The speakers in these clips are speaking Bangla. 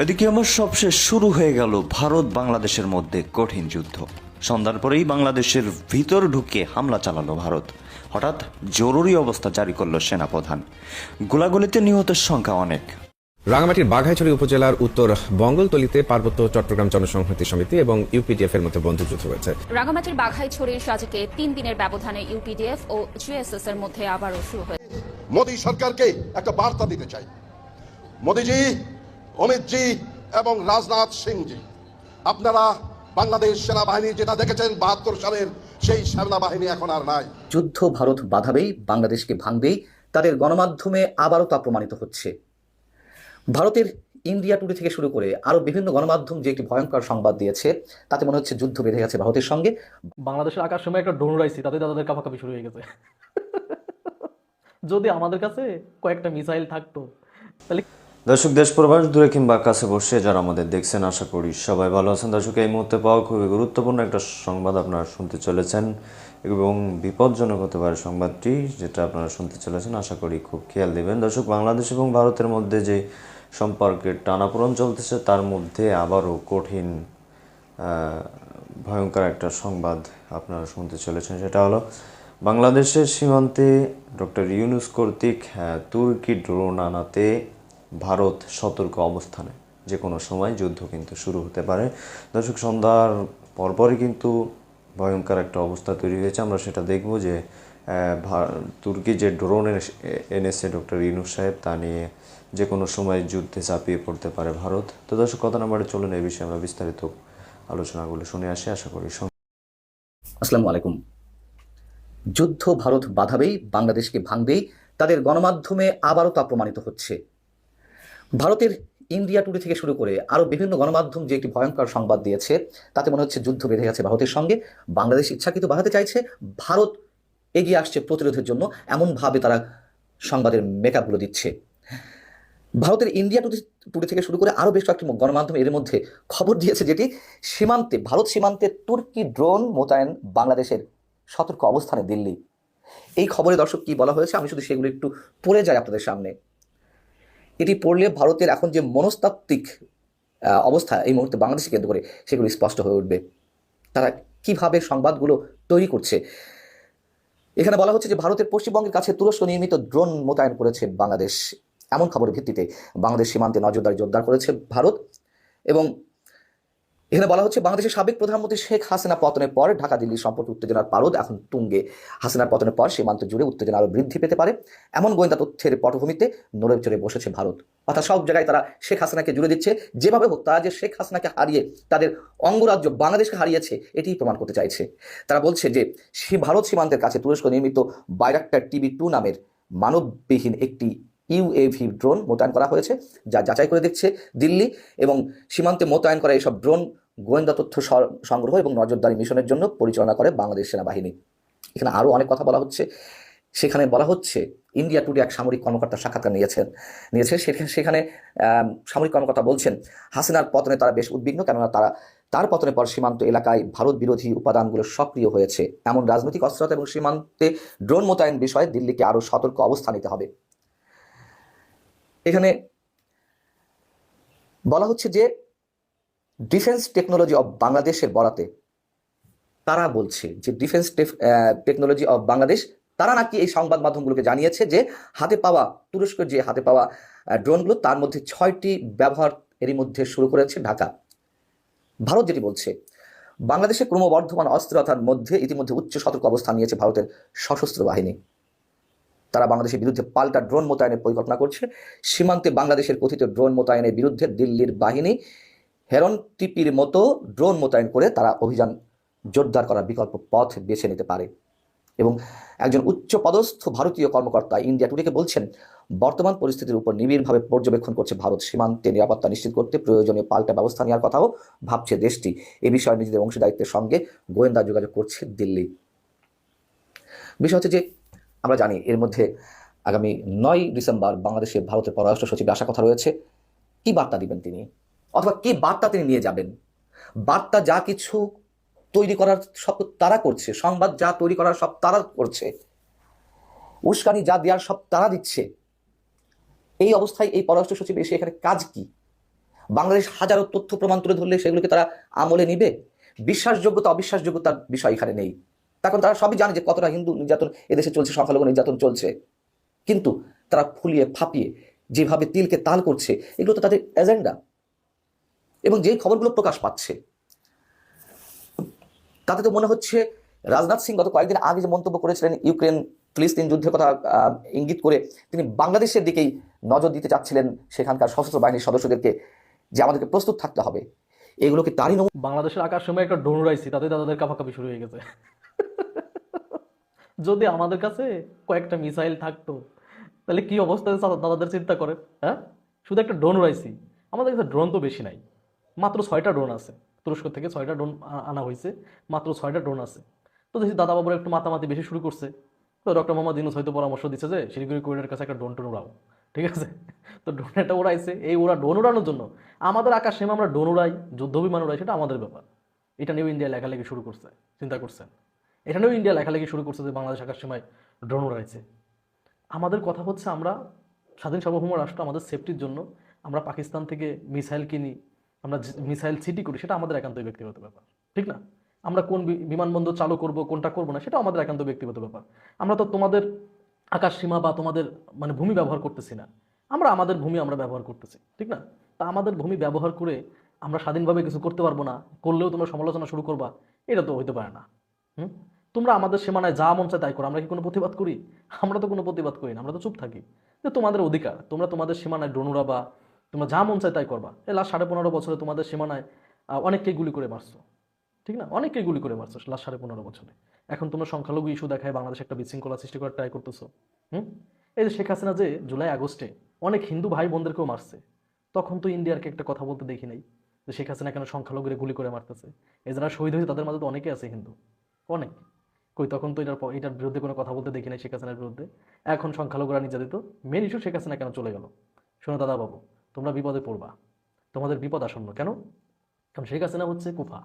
এদিকে আমার সবশেষ শুরু হয়ে গেল ভারত বাংলাদেশের মধ্যে কঠিন যুদ্ধ। সন্ধ্যার পরেই বাংলাদেশের ভিতর ঢুকে হামলা চালালো ভারত। হঠাৎ জরুরি অবস্থা জারি করল সেনাপ্রধান। গোলাগুলিতে নিহতের সংখ্যা অনেক। রাঙামাটির বাঘাইছড়ি উপজেলার উত্তর বঙ্গলতলিতে পার্বত্য চট্টগ্রাম জনসংহতি সমিতি এবং ইউপিডিএফ এর মধ্যে বন্ধুযুদ্ধ হয়েছে। রাঙামাটির বাঘাইছড়ির সাজেকে তিন দিনের ব্যবধানে ইউপিডিএফ ও জিএসএস এর মধ্যে আবারও শুরু হয়েছে। মোদী সরকারকে একটা বার্তা দিতে চাই। মোদীজি অমিতজি এবং রাজনাথ সিংজি আপনারা বাংলাদেশ সেনাবাহিনী যেটা দেখেছেন বাহাত্তর সালের সেই সেনাবাহিনী এখন আর নাই। যুদ্ধ ভারত বাধাবেই বাংলাদেশকে ভাঙবেই তাদের গণমাধ্যমে আবারও তা প্রমাণিত হচ্ছে। ভারতের ইন্ডিয়া টুডে থেকে শুরু করে আরও বিভিন্ন গণমাধ্যম যে একটি ভয়ঙ্কর সংবাদ দিয়েছে তাতে মনে হচ্ছে যুদ্ধ বেঁধে গেছে ভারতের সঙ্গে। বাংলাদেশের আকাশ সময় একটা ড্রোন উড়াইছি তাতে তাদের কাপাকাপি শুরু হয়ে গেছে। যদি আমাদের কাছে কয়েকটা মিসাইল থাকতো তাহলে দর্শক, দেশ প্রবাস দূরে কিংবা কাছে বসে যারা আমাদের দেখছেন, আশা করি সবাই ভালো আছেন। দর্শক, এই মুহূর্তে পাওয়া খুবই গুরুত্বপূর্ণ একটা সংবাদ আপনারা শুনতে চলেছেন এবং বিপজ্জনক হতে পারে সংবাদটি যেটা আপনারা শুনতে চলেছেন, আশা করি খুব খেয়াল দিবেন। দর্শক, বাংলাদেশ এবং ভারতের মধ্যে যে সম্পর্কের টানাপোড়ন চলতেছে, তার মধ্যে আবারও কঠিন ভয়ঙ্কর একটা সংবাদ আপনারা শুনতে চলেছেন। সেটা হলো, বাংলাদেশের সীমান্তে ডক্টর ইউনুস কর্তৃক তুর্কি ড্রোন আনাতে ভারত সতর্ক অবস্থানে। যে কোনো সময় যুদ্ধ কিন্তু শুরু হতে পারে। দর্শক, সন্ধ্যার পরপরই কিন্তু ভয়ঙ্কর একটা অবস্থা তৈরি হয়েছে। আমরা সেটা দেখব যে তুর্কি যে ড্রোন এনে- এনেছে ডক্টর ইউনুস সাহেব, তা নিয়ে যে কোনো সময় যুদ্ধে চাপিয়ে পড়তে পারে ভারত। তো দর্শক, কথা নাম্বারে চলুন এই বিষয়ে আমরা বিস্তারিত আলোচনাগুলো শুনে আসি। আশা করি আসসালামু আলাইকুম। যুদ্ধ ভারত বাধাবেই বাংলাদেশকে ভাঙবেই, তাদের গণমাধ্যমে আবারও তা প্রমাণিত হচ্ছে। ভারতের ইন্ডিয়া টুডে থেকে শুরু করে আরও বিভিন্ন গণমাধ্যম যে একটি ভয়ঙ্কর সংবাদ দিয়েছে, তাতে মনে হচ্ছে যুদ্ধ বেঁধে গেছে ভারতের সঙ্গে। বাংলাদেশ ইচ্ছাকৃত বাড়াতে চাইছে, ভারত এগিয়ে আসছে প্রতিরোধের জন্য, এমনভাবে তারা সংবাদের মেকআপগুলো দিচ্ছে। ভারতের ইন্ডিয়া টুডে থেকে শুরু করে আরও বেশ কয়েকটি গণমাধ্যম এর মধ্যে খবর দিয়েছে যেটি, সীমান্তে, ভারত সীমান্তে তুর্কি ড্রোন মোতায়েন বাংলাদেশের সতর্ক অবস্থানে দিল্লি। এই খবরে দর্শক কি বলা হয়েছে, আমি শুধু সেগুলো একটু পড়ে যাই আপনাদের সামনে। এটি পড়লে ভারতের এখন যে মনস্তাত্ত্বিক অবস্থা এই মুহূর্তে বাংলাদেশে কেন্দ্র করে সেগুলো স্পষ্ট হয়ে উঠবে। তারা কীভাবে সংবাদগুলো তৈরি করছে? এখানে বলা হচ্ছে যে ভারতের পশ্চিমবঙ্গের কাছে তুরস্ক নির্মিত ড্রোন মোতায়েন করেছে বাংলাদেশ। এমন খবরের ভিত্তিতে বাংলাদেশ সীমান্তে নজরদারি জোরদার করেছে ভারত এবং এখানে বলা হচ্ছে, বাংলাদেশের সাবেক প্রধানমন্ত্রী শেখ হাসিনা পতনের পর ঢাকা দিল্লির সম্পর্ক উত্তেজনার পারদ এখন তুঙ্গে। হাসিনার পতনের পর সীমান্ত জুড়ে উত্তেজনা আরও বৃদ্ধি পেতে পারে। এমন গোয়েন্দা তথ্যের পটভূমিতে নড়ে চড়ে বসেছে ভারত। অর্থাৎ সব জায়গায় তারা শেখ হাসিনাকে জুড়ে দিচ্ছে। যেভাবে হোক, তারা যে শেখ হাসিনাকে হারিয়ে, তাদের অঙ্গরাজ্য বাংলাদেশকে হারিয়েছে এটি প্রমাণ করতে চাইছে। তারা বলছে যে ভারত সীমান্তের কাছে তুরস্ক নির্মিত বাইরাক্টার টিভি টু নামের মানববিহীন একটি ইউএভি ড্রোন মোতায়েন করা হয়েছে, যা যাচাই করে দেখছে দিল্লি এবং সীমান্তে মোতায়েন করা এইসব ড্রোন গোয়েন্দা তথ্য সংগ্রহ এবং নজরদারি মিশনের জন্য পরিচালনা করে বাংলাদেশ সেনাবাহিনী। এখানে আরও অনেক কথা বলা হচ্ছে। সেখানে বলা হচ্ছে, ইন্ডিয়া টুডে এক সামরিক কর্মকর্তা সাক্ষাৎকার নিয়েছেন, নিয়েছে। সেখানে সামরিক কর্মকর্তা বলছেন, হাসিনার পতনে তারা বেশ উদ্বিগ্ন, কেননা তারা, তার পতনের পর সীমান্ত এলাকায় ভারত বিরোধী উপাদানগুলো সক্রিয় হয়েছে। এমন রাজনৈতিক অস্থিরতা এবং সীমান্তে ড্রোন মোতায়েন বিষয়ে দিল্লিকে আরও সতর্ক অবস্থা নিতে হবে। এখানে বলা হচ্ছে যে ডিফেন্স টেকনোলজি অব বাংলাদেশের বরাতে তারা বলছে যে ডিফেন্স টেকনোলজি অব বাংলাদেশ তারা নাকি এই সংবাদ মাধ্যমগুলোকে জানিয়েছে যে হাতে পাওয়া তুরস্কের যে হাতে পাওয়া ড্রোনগুলো তার মধ্যে ছয়টি ব্যবহার এরই মধ্যে শুরু করেছে ঢাকা। ভারত যেটি বলছে, বাংলাদেশে ক্রমবর্ধমান অস্থিরতার মধ্যে ইতিমধ্যে উচ্চ সতর্ক অবস্থান নিয়েছে ভারতের সশস্ত্র বাহিনী। তারা বাংলাদেশের বিরুদ্ধে পাল্টা ড্রোন মোতায়েনের পরিকল্পনা করছে। সীমান্তে বাংলাদেশের কথিত ড্রোন মোতায়েনের বিরুদ্ধে দিল্লির বাহিনী হেরন টিপির মতো ড্রোন মোতায়েন করে তারা অভিযান জোরদার করার বিকল্প পথ বেছে নিতে পারে। এবং একজন উচ্চ পদস্থ ভারতীয় কর্মকর্তা ইন্ডিয়া টুডেকে বলছেন, বর্তমান পরিস্থিতির উপর নিবিড়ভাবে পর্যবেক্ষণ করছে ভারত। সীমান্তে নিরাপত্তা নিশ্চিত করতে প্রয়োজনীয় পাল্টা ব্যবস্থা নেওয়ার কথাও ভাবছে দেশটি। এ বিষয়ে নিজেদের অংশীদারিত্বের সঙ্গে গোয়েন্দা যোগাযোগ করছে দিল্লি। বিষয় হচ্ছে যে, আমরা জানি এর মধ্যে আগামী নয় ডিসেম্বর বাংলাদেশে ভারতের পররাষ্ট্র সচিবের আসার কথা রয়েছে। কি বার্তা দিবেন তিনি? অথবা কি বার্তা তিনি নিয়ে যাবেন? বার্তা যা কিছু তৈরি করার সব তারা করছে, সংবাদ যা তৈরি করার সব তারা করছে, উস্কানি যা দেওয়ার সব তারা দিচ্ছে, এই অবস্থায় এই পররাষ্ট্র সচিব এসে এখানে কাজ কি? বাংলাদেশ হাজারো তথ্য প্রমাণ তুলে ধরলে সেগুলোকে তারা আমলে নিবে? বিশ্বাসযোগ্যতা, অবিশ্বাসযোগ্যতার বিষয় এখানে নেই। তখন তারা সবই জানে যে কতটা হিন্দু নির্যাতন এদেশে চলছে, সংখ্যালঘু নির্যাতন চলছে। কিন্তু তারা ফুলিয়ে ফাঁপিয়ে যেভাবে তিলকে তাল করছে, এগুলো তো তাদের এজেন্ডা। এবং যেই খবরগুলো প্রকাশ পাচ্ছে, তাতে তো মনে হচ্ছে রাজনাথ সিং গত কয়েকদিন আগে যে মন্তব্য করেছিলেন ইউক্রেন ফিলিস্তিন যুদ্ধের কথা ইঙ্গিত করে, তিনি বাংলাদেশের দিকেই নজর দিতে চাচ্ছিলেন সেখানকার সশস্ত্র বাহিনীর সদস্যদেরকে যে আমাদেরকে প্রস্তুত থাকতে হবে। এগুলো কি তারই বাংলাদেশের আকার সময় একটা ড্রোন উড়াইছি, তাতে তাদের কাপাকাপি শুরু হয়ে গেছে। যদি আমাদের কাছে কয়েকটা মিসাইল থাকতো, তাহলে কি অবস্থা? দাদাদের চিন্তা করেন হ্যাঁ? শুধু একটা ড্রোন উড়াইছি। আমাদের কাছে ড্রোন তো বেশি নাই। মাত্র ছয়টা ড্রোন আছে। তুরস্ক থেকে ছয়টা ড্রোন আনা হয়েছে, মাত্র ছয়টা ড্রোন আছে। তো দেখি দাদা বাবুরা একটু মাতামাতি বেশি শুরু করছে। তো ডক্টর মোহাম্মদ ইউনুস হয়তো পরামর্শ দিচ্ছে যে, শিলিগুড়ি কোরিডোর কাছে একটা ড্রোন টোন উড়াও। ঠিক আছে? তো ড্রোন একটা উড়াইছে। এই ওরা ড্রোন উড়ানোর জন্য আমাদের আকাশ সীমা আমরা ড্রোন উড়াই যুদ্ধ বিমান উড়াই, সেটা আমাদের ব্যাপার। এটা নিয়েও ইন্ডিয়া লেখালেখি শুরু করছে, চিন্তা করছেন? এটা নিয়েও ইন্ডিয়া লেখালেখি শুরু করছে যে বাংলাদেশ আকাশ সীমায় ড্রোন উড়াইছে। আমাদের কথা হচ্ছে আমরা স্বাধীন সার্বভৌম রাষ্ট্র, আমাদের সেফটির জন্য আমরা পাকিস্তান থেকে মিসাইল কিনি আমরা মিসাইল সিটি করি, সেটা আমাদের একান্ত ব্যক্তিগত ব্যাপার, ঠিক না? আমরা কোন বিমানবন্দর চালু করব, কোনটা করব না সেটা আমাদের একান্ত ব্যক্তিগত ব্যাপার। আমরা তো তোমাদের আকাশ সীমা বা তোমাদের মানে ভূমি ব্যবহার করতেছি না। আমরা আমাদের ভূমি আমরা ব্যবহার করতেছি, ঠিক না? তা আমাদের ভূমি ব্যবহার করে আমরা স্বাধীনভাবে কিছু করতে পারব না, করলেও তোমরা সমালোচনা শুরু করবা, এটা তো হইতে পারে না, হুম? তোমরা আমাদের সীমানায় যা মন চায় তাই করো, আমরা কি কোনো প্রতিবাদ করি? আমরা তো কোনো প্রতিবাদ করি না, আমরা তো চুপ থাকি। যে তোমাদের অধিকার, তোমরা তোমাদের সীমানায় ড্রোনুরা বা তোমরা যা মন চায় তাই করবা। এই লাস্ট সাড়ে পনেরো বছরে তোমাদের সীমানায় অনেককেই গুলি করে মারছো। ঠিক না? অনেককেই গুলি করে মারছো লাস্ট সাড়ে পনেরো বছরে। এখন তোমরা সংখ্যালঘু ইস্যু দেখায় বাংলাদেশে একটা বিশৃঙ্খলা সৃষ্টি করার ট্রাই করতেছো। হুম? এই যে শেখ হাসিনা যে জুলাই আগস্টে অনেক হিন্দু ভাই বোনদেরকেও মারছে, তখন তো ইন্ডিয়ারকে একটা কথা বলতে দেখি নাই যে শেখ হাসিনা কেন সংখ্যালঘুরে গুলি করে মারতেছে। এই যারা শহীদ হয়েছে তাদের মাঝে তো অনেকে আছে হিন্দু। অনেক। কই, তখন তো এটার এটার বিরুদ্ধে কোনো কথা বলতে দেখি নাই শেখ হাসিনার বিরুদ্ধে। এখন সংখ্যালঘুরা নির্যাতিত মেন ইস্যু শেখ হাসিনা কেন চলে গেল? শোনো দাদা বাবু তোমরা বিপদে পড়বা। তোমাদের বিপদ আসন্ন। কেন? কারণ শেখ হাসিনা হচ্ছে কুফা।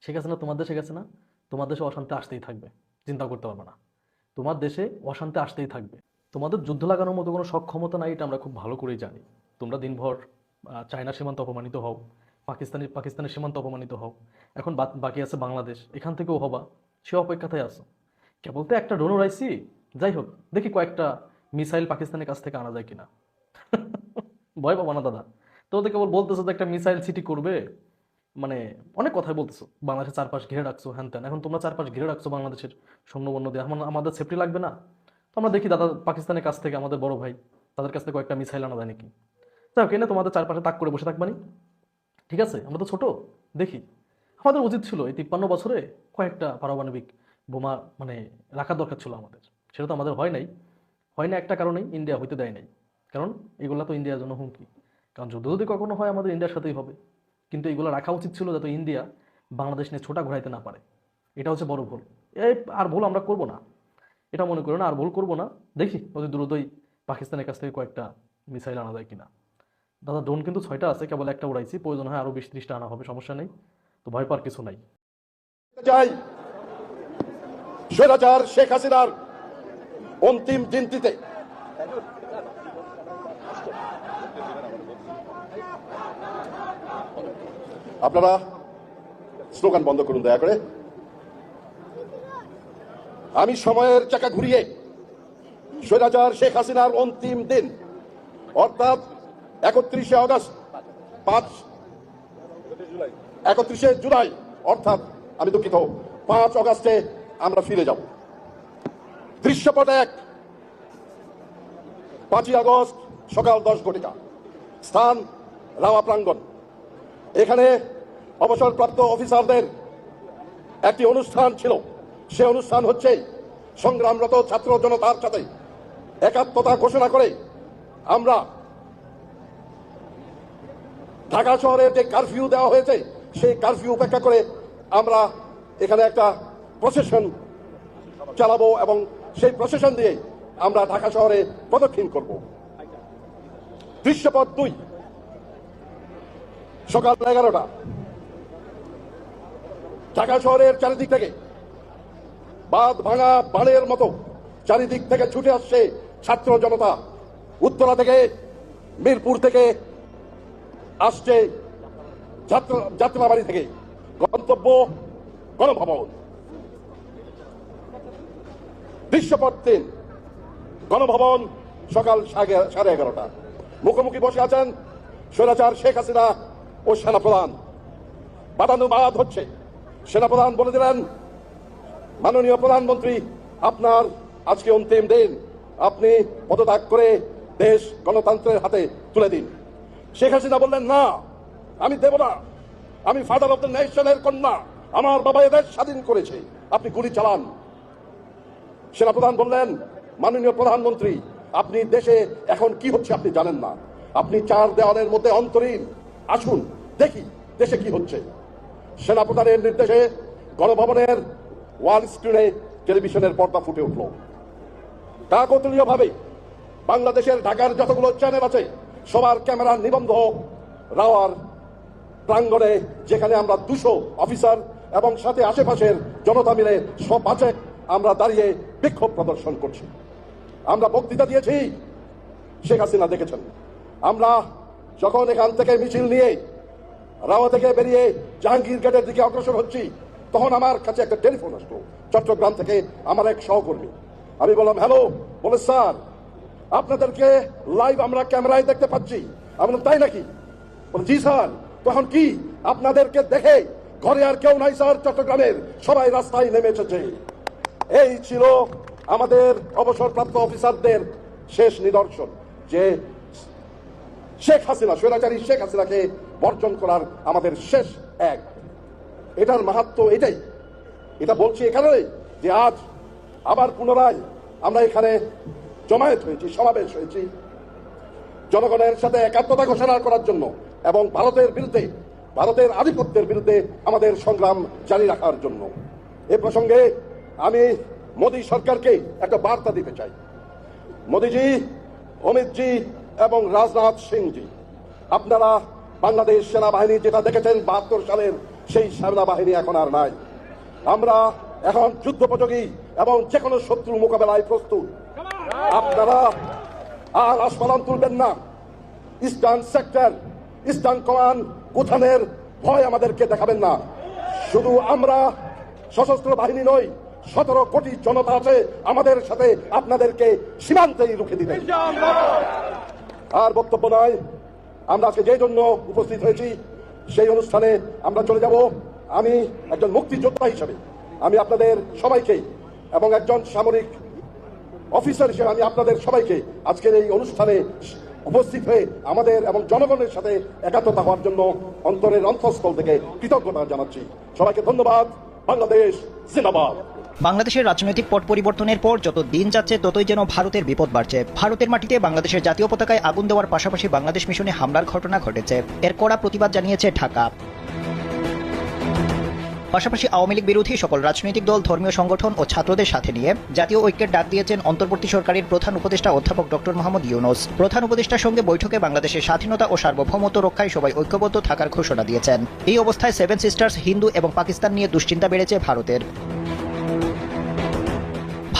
শেখ হাসিনা তোমার দেশে গেছে না? তোমার দেশে অশান্তি আসতেই থাকবে। চিন্তা করতে পারবে না। তোমার দেশে অশান্তি আসতেই থাকবে। তোমাদের যুদ্ধ লাগানোর মতো কোনো সক্ষমতা নাই, এটা আমরা খুব ভালো করেই জানি। তোমরা দিনভর চায়না সীমান্ত অপমানিত হও, পাকিস্তানি পাকিস্তানের সীমান্ত অপমানিত হও। এখন বাকি আছে বাংলাদেশ। এখান থেকেও হবা। সে অপেক্ষাতেই আসো কেবল তো একটা ড্রোন উড়াইছি যাই হোক, দেখি কয়েকটা মিসাইল পাকিস্তানের কাছ থেকে আনা যায় কিনা। ভয় পাবো না, দাদা। তো ওদের কেবল বলতেছো যে একটা মিসাইল সিটি করবে। মানে অনেক কথাই বলতেছো। বাংলাদেশের চারপাশ ঘিরে রাখছো, হ্যান ত্যান। এখন তোমরা চারপাশ ঘিরে রাখছো বাংলাদেশের সৈন্য বন্য দিয়ে। আমার আমাদের সেফটি লাগবে না। তো আমরা দেখি দাদা পাকিস্তানের কাছ থেকে, আমাদের বড় ভাই, তাদের কাছ থেকে কয়েকটা মিসাইল আনা যায় নাকি? হোক, এনে তোমাদের চারপাশে তাক করে বসে থাকবানি ঠিক আছে? আমরা তো ছোট, দেখি। আমাদের উচিত ছিল এই তিপ্পান্ন বছরে কয়েকটা পারমাণবিক বোমা মানে রাখার দরকার ছিল আমাদের। সেটা তো আমাদের হয় নাই। হয় না একটা কারণেই ইন্ডিয়া হইতে দেয় নাই। কারণ এগুলা তো ইন্ডিয়ার জন্য হুমকি। কারণ যুদ্ধ যদি কখনো হয়, আমাদের ইন্ডিয়ার সাথেই হবে। কিন্তু এগুলো রাখা উচিত ছিল যাতে ইন্ডিয়া বাংলাদেশ নিয়ে ছোটা ঘোরাইতে না পারে। এটা হচ্ছে বড় ভুল। এই আর ভুল আমরা করব না। এটা মনে করো না আর ভুল করব না। দেখি অতি দ্রুতই পাকিস্তানের কাছ থেকে কয়েকটা মিসাইল আনা যায় কিনা। দাদা ড্রোন কিন্তু ছয়টা আছে, কেবল একটা উড়াইছি। প্রয়োজন হয় আরও বিশ ত্রিশটা আনা হবে, সমস্যা নেই। তো ভয় পাওয়ার কিছু নাই। চাই স্বৈরাচার শেখ হাসিনার অন্তিম দিনটিতে আপনারা স্লোগান বন্ধ করুন, দয়া করে। আমি সময়ের চাকা ঘুরিয়ে স্বৈরাচার শেখ হাসিনার অন্তিম দিন, অর্থাৎ একত্রিশে আগস্ট, পাঁচ, একত্রিশে জুলাই, অর্থাৎ আমি দুঃখিত, পাঁচ অগাস্টে আমরা ফিরে যাব। দৃশ্যপট এক, পাঁচই আগস্ট সকাল দশ ঘটিকা, স্থান রামা প্রাঙ্গণ এখানে অবসরপ্রাপ্ত অফিসারদের একটি অনুষ্ঠান ছিল। সে অনুষ্ঠান হচ্ছে সংগ্রামরত ছাত্র জনতার সাথে একাত্মতা ঘোষণা করে আমরা ঢাকা শহরে যে কারফিউ দেওয়া হয়েছে, সেই কারফিউ উপেক্ষা করে আমরা এখানে একটা প্রসেশন চালাবো এবং সেই প্রসেশন দিয়ে আমরা ঢাকা শহরে প্রদক্ষিণ করব। দৃশ্যপথ দুই। সকাল এগারোটা। ঢাকা শহরের চারিদিক থেকে বাঁধ ভাঙা বানের মতো চারিদিক থেকে ছুটে আসছে ছাত্র জনতা। উত্তরা থেকে মিরপুর থেকে আসছে যাত্রা যাত্রাবাড়ি থেকে। গন্তব্য গণভবন। দৃশ্যপট তিন। গণভবন সকাল সাড়ে এগারোটা। মুখোমুখি বসে আছেন স্বৈরাচার শেখ হাসিনা ও সেনাপ্রধান। বাদানুবাদ হচ্ছে। সেনাপ্রধান বলে দিলেন, মাননীয় প্রধানমন্ত্রী, আপনার আজকে অন্তিম দিন। আপনি পদত্যাগ করে দেশ গণতন্ত্রের হাতে তুলে দিন। শেখ হাসিনা বললেন, না, আমি দেব না। আমি ফাদার অফ দ্য নেশনের কন্যা। আমার বাবা এদের স্বাধীন করেছে। আপনি গুলি চালান। সেনাপ্রধান বললেন, মাননীয় প্রধানমন্ত্রী, আপনি দেশে এখন কি হচ্ছে আপনি জানেন না। আপনি চার দেওয়ালের মধ্যে অন্তরীণ আসুন, দেখি দেশে কি হচ্ছে। সেনাপ্রধানের নির্দেশে গণভবনের ওয়াল স্ক্রিনে টেলিভিশনের পর্দা ফুটে উঠল। কাকতলীয় ভাবে বাংলাদেশের ঢাকার যতগুলো চ্যানেল আছে, সবার ক্যামেরা নিবন্ধ, রাওয়ার প্রাঙ্গণে যেখানে আমরা দুশো অফিসার এবং সাথে আশেপাশের জনতা মিলে সব আছে, আমরা দাঁড়িয়ে বিক্ষোভ প্রদর্শন করছি। আমরা বক্তৃতা দিয়েছি, শেখ হাসিনা দেখেছেন। আমরা যখন এখান থেকে মিছিল নিয়ে রাওয়া থেকে বেরিয়ে জাহাঙ্গীর গেটের দিকে অগ্রসর হচ্ছি, তখন আমার কাছে একটা টেলিফোন আসলো। চট্টগ্রাম থেকে আমার এক সহকর্মী। আমি বললাম, হ্যালো, বলে, স্যার, আপনাদেরকে লাইভ আমরা ক্যামেরায় দেখতে পাচ্ছি। আমরা তাই নাকি? জি, স্যার তখন কি? আপনাদেরকে দেখে ঘরে আর কেউ নাই, স্যার, চট্টগ্রামের সবাই রাস্তায় নেমে এসেছে। এই ছিল আমাদের অবসরপ্রাপ্ত অফিসারদের শেষ নিদর্শন, যে শেখ হাসিনা, স্বৈরাচারী শেখ হাসিনাকে বর্জন করার আমাদের শেষ এক। এটার মাহাত্ম এটাই। এটা বলছি এখানে যে আজ আবার পুনরায় আমরা এখানে জমায়েত হয়েছি, সমাবেশ হয়েছি। জনগণের সাথে একাত্মতা ঘোষণা করার জন্য এবং ভারতের বিরুদ্ধে, ভারতের আধিপত্যের বিরুদ্ধে আমাদের সংগ্রাম জারি রাখার জন্য। এ প্রসঙ্গে আমি মোদী সরকারকে একটা বার্তা দিতে চাই। মোদীজি, অমিতজি এবং রাজনাথ সিংজি। আপনারা বাংলাদেশ সেনাবাহিনী যেটা দেখেছেন বাহাত্তর সালের সেই সেনাবাহিনী এখন আর নাই। আমরা এখন যুদ্ধোপযোগী এবং যে কোনো শত্রু মোকাবেলায় প্রস্তুত। আপনারা আর আসমালান তুলবেন না। ইস্টার্ন সেক্টর, ইস্টার্ন কমান্ড কোথানের ভয় আমাদেরকে দেখাবেন না। শুধু আমরা সশস্ত্র বাহিনী নই, সতেরো কোটি জনতা আছে আমাদের সাথে আপনাদেরকে সীমান্তেই রুখে দিবেন। আর বক্তব্য নয় আমরা আজকে যে জন্য উপস্থিত হয়েছি, সেই অনুষ্ঠানে আমরা চলে যাব। আমি একজন মুক্তিযোদ্ধা হিসেবে, আমি আপনাদের সবাইকে এবং একজন সামরিক অফিসার হিসেবে আমি আপনাদের সবাইকে আজকের এই অনুষ্ঠানে উপস্থিত হয়ে আমাদের এবং জনগণের সাথে একাত্মতা হওয়ার জন্য অন্তরের অন্তঃস্থল থেকে কৃতজ্ঞতা জানাচ্ছি। সবাইকে ধন্যবাদ। বাংলাদেশ জিন্দাবাদ। বাংলাদেশের রাজনৈতিক পট পরিবর্তনের পর যত দিন যাচ্ছে, ততই যেন ভারতের বিপদ বাড়ছে। ভারতের মাটিতে বাংলাদেশের জাতীয় পতাকায় আগুন দেওয়ার পাশাপাশি বাংলাদেশ মিশনে হামলার ঘটনা ঘটেছে। এর কড়া প্রতিবাদ জানিয়েছে ঢাকা। পাশাপাশি আওয়ামী লীগ বিরোধী সকল রাজনৈতিক দল, ধর্মীয় সংগঠন ও ছাত্রদের সাথে নিয়ে জাতীয় ঐক্যের ডাক দিয়েছেন অন্তর্বর্তী সরকারের প্রধান উপদেষ্টা অধ্যাপক ডক্টর মোহাম্মদ ইউনুস। প্রধান উপদেষ্টার সঙ্গে বৈঠকে বাংলাদেশের স্বাধীনতা ও সার্বভৌমত্ব রক্ষায় সবাই ঐক্যবদ্ধ থাকার ঘোষণা দিয়েছেন। এই অবস্থায় সেভেন সিস্টার্স হিন্দু এবং পাকিস্তান নিয়ে দুশ্চিন্তা বেড়েছে ভারতের।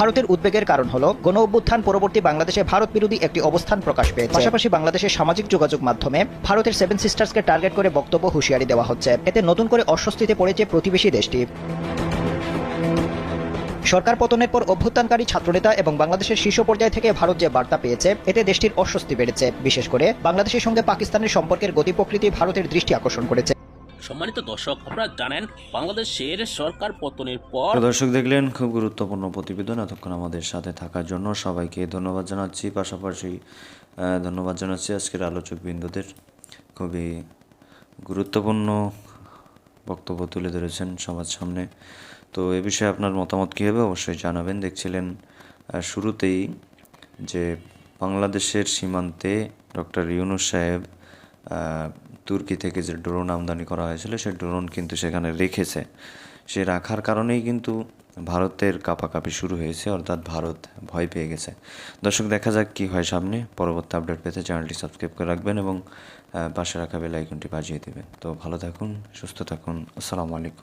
ভারতের উদ্বেগের কারণ হল গণ অভ্যুত্থান পরবর্তী বাংলাদেশে ভারত বিরোধী একটি অবস্থান প্রকাশ পেয়েছে। পাশাপাশি বাংলাদেশের সামাজিক যোগাযোগ মাধ্যমে ভারতের সেভেন সিস্টার্সকে টার্গেট করে বক্তব্য হুঁশিয়ারি দেওয়া হচ্ছে। এতে নতুন করে অস্বস্তিতে পড়েছে প্রতিবেশী দেশটি। সরকার পতনের পর অভ্যুত্থানকারী ছাত্রনেতা এবং বাংলাদেশের শীর্ষ পর্যায় থেকে ভারত যে বার্তা পেয়েছে, এতে দেশটির অস্বস্তি বেড়েছে। বিশেষ করে বাংলাদেশের সঙ্গে পাকিস্তানের সম্পর্কের গতি প্রকৃতি ভারতের দৃষ্টি আকর্ষণ করেছে। সম্মানিত দর্শক, আপনারা জানেন বাংলাদেশের সরকার পতনের পর দর্শক দেখলেন, খুব গুরুত্বপূর্ণ প্রতিবেদন এতক্ষণ আমাদের সাথে থাকার জন্য সবাইকে ধন্যবাদ জানাচ্ছি। পাশাপাশি ধন্যবাদ জানাচ্ছি আজকের আলোচক বিন্দুদের খুবই গুরুত্বপূর্ণ বক্তব্য তুলে ধরেছেন সবার সামনে। তো এ বিষয়ে আপনার মতামত কী হবে অবশ্যই জানাবেন। দেখছিলেন শুরুতেই যে বাংলাদেশের সীমান্তে ডক্টর ইউনুস সাহেব তুর্কি থেকে যে ড্রোন আমদানি করা হয়েছিল, সে ড্রোন কিন্তু সেখানে রেখেছে। সে রাখার কারণেই কিন্তু ভারতের কাপাকাপি শুরু হয়েছে, অর্থাৎ ভারত ভয় পেয়ে গেছে। দর্শক, দেখা যাক কী হয় সামনে। পরবর্তী আপডেট পেতে চ্যানেলটি সাবস্ক্রাইব করে রাখবেন এবং পাশে রাখা বেল আইকনটি বাজিয়ে দেবেন। তো ভালো থাকুন, সুস্থ থাকুন, আসসালামু আলাইকুম।